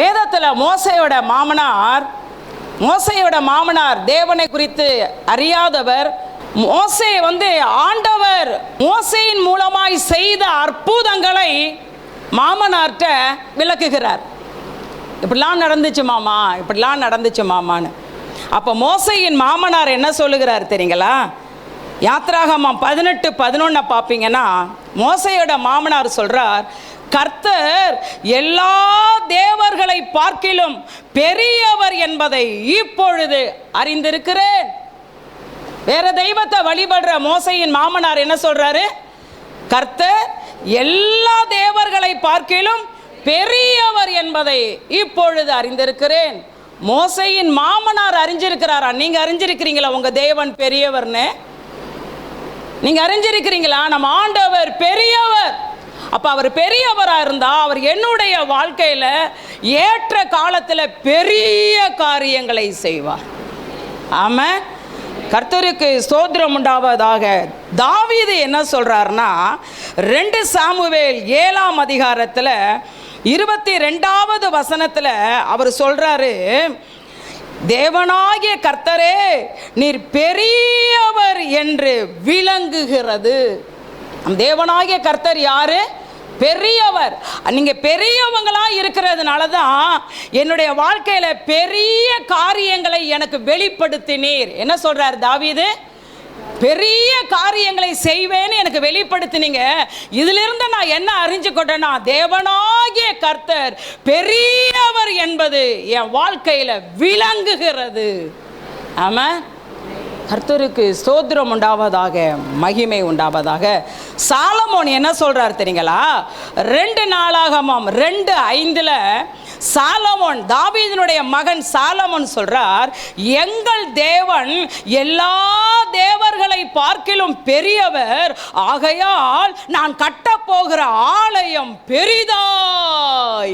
வேதத்தில் மோசையோட மாமனார் மோசையோட மாமனார் தேவனை குறித்து அறியாதவர் மோசை வந்து ஆண்டவர் மோசையின் மூலமாய் செய்த அற்புதங்களை மாமனார்கிட்ட விளக்குகிறார். இப்படிலாம் நடந்துச்சு மாமா இப்படிலாம் நடந்துச்சு மாமான்னு. அப்போ மோசையின் மாமனார் என்ன சொல்லுகிறார் தெரியுங்களா? யாத்ராகமம் பதினெட்டு பதினொன்னை பார்ப்பீங்கன்னா மோசையோட மாமனார் சொல்கிறார் கர்த்தர் எல்லா தேவர்களை பார்க்கிலும் பெரியவர் என்பதை இப்பொழுது அறிந்திருக்கிறேன். வேற தெய்வத்தை வழிபடுற மோசையின் மாமனார் என்ன சொல்றாரு? கர்த்தர் எல்லா தேவர்களை பார்க்கிலும் பெரியவர் என்பதை இப்பொழுது அறிந்திருக்கிறேன். மோசையின் மாமனார் அறிஞ்சிருக்கிறாரா? நீங்க அறிஞ்சிருக்கிறீங்களா உங்க தேவன் பெரியவர்னு? நீங்க அறிஞ்சிருக்கிறீங்களா? நம்ம ஆண்டவர் பெரியவர். அப்போ அவர் பெரியவராக இருந்தால் அவர் என்னுடைய வாழ்க்கையில் ஏற்ற காலத்தில் பெரிய காரியங்களை செய்வார். ஆம? கர்த்தருக்கு ஸ்தோத்திரம் உண்டாவதாக. தாவீது என்ன சொல்கிறாருன்னா ரெண்டு சாமுவேல் ஏழாம் அதிகாரத்தில் இருபத்தி ரெண்டாவது வசனத்தில் அவர் சொல்கிறாரு தேவனாகிய கர்த்தரே நீர் பெரியவர் என்று விளங்குகிறது. தேவனாகிய கர்த்தர் யாரு? பெரியவர். நீங்க பெரியவங்களா இருக்கிறதுனால தான் என்னுடைய வாழ்க்கையில பெரிய காரியங்களை எனக்கு வெளிப்படுத்தினீர். என்ன சொல்றார் தாவீது? பெரிய காரியங்களை செய்வேன்னு எனக்கு வெளிப்படுத்தினீங்க. இதிலிருந்து நான் என்ன அறிஞ்சுக்கிட்டேன்னா தேவனாகிய கர்த்தர் பெரியவர் என்பது என் வாழ்க்கையில் விளங்குகிறது. ஆமாம் கர்த்தருக்கு ஸ்தோத்திரம் உண்டாவதாக மகிமை உண்டாவதாக. சாலமோன் என்ன சொல்கிறார் தெரியுங்களா? ரெண்டு நாளாகமாம் ரெண்டு ஐந்தில் சாலமோன் தாவீதனுடைய மகன் சாலமோன் சொல்கிறார் எங்கள் தேவன் எல்லா தேவர்களை பார்க்கிலும் பெரியவர் ஆகையால் நான் கட்டப்போகிற ஆலயம் பெரிதா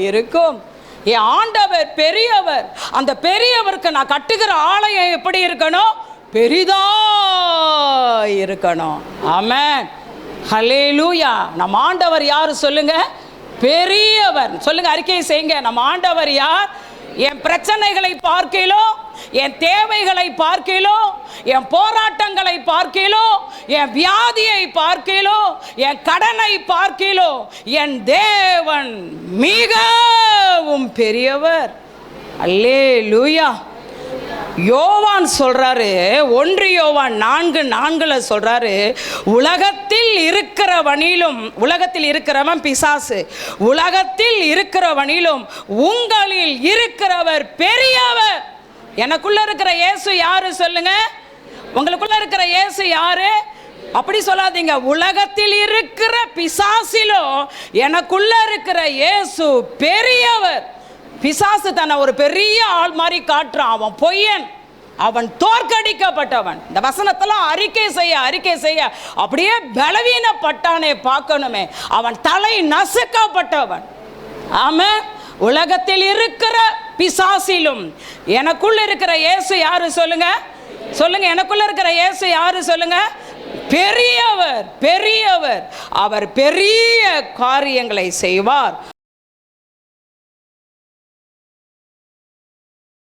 இருக்கும் என் ஆண்டவர் பெரியவர் அந்த பெரியவருக்கு நான் கட்டுகிற ஆலயம் எப்படி இருக்கணும்? பெரிதாக இருக்கணும் ஆமென். லூயா நம்ம ஆண்டவர் யார் சொல்லுங்க? பெரியவர். சொல்லுங்க அறிக்கையை செய்யுங்க. நம்ம ஆண்டவர் யார்? என் பிரச்சனைகளை பார்க்கையிலோ என் தேவைகளை பார்க்கையிலோ என் போராட்டங்களை பார்க்கையிலோ என் வியாதியை பார்க்கையிலோ என் கடனை பார்க்கையிலோ என் தேவன் மிகவும் பெரியவர். அல்லே லூயா யோவான் சொல்கிறாரு ஒன்று யோவான் நான்கு நான்கில் சொல்கிறாரு உலகத்தில் இருக்கிறவனிலும் உலகத்தில் இருக்கிறவன் பிசாசு உலகத்தில் இருக்கிறவனிலும் உங்களில் இருக்கிறவர் பெரியவர். எனக்குள்ள இருக்கிற இயேசு யாரு சொல்லுங்க? உங்களுக்குள்ள இருக்கிற இயேசு யாரு? அப்படி சொல்லாதீங்க. உலகத்தில் இருக்கிற பிசாசிலும் எனக்குள்ள இருக்கிற இயேசு பெரியவர். பிசாசு தன்னை ஒரு பெரிய ஆள் மாதிரி காட்டுறான். அவன் பொய்யன். அவன் தோற்கடிக்கப்பட்டவன். இந்த வசனத்தெல்லாம் அறிக்கை செய்ய அறிக்கை செய்ய. அப்படியே பலவீனப்பட்டானே பார்க்கணுமே. அவன் தலை நசுக்கப்பட்டவன். ஆமா உலகத்தில் இருக்கிற பிசாசிலும். எனக்குள்ள இருக்கிற இயேசு யாரு சொல்லுங்க? சொல்லுங்க எனக்குள்ள இருக்கிற இயேசு யாரு சொல்லுங்க? பெரியவர் பெரியவர். அவர் பெரிய காரியங்களை செய்வார்.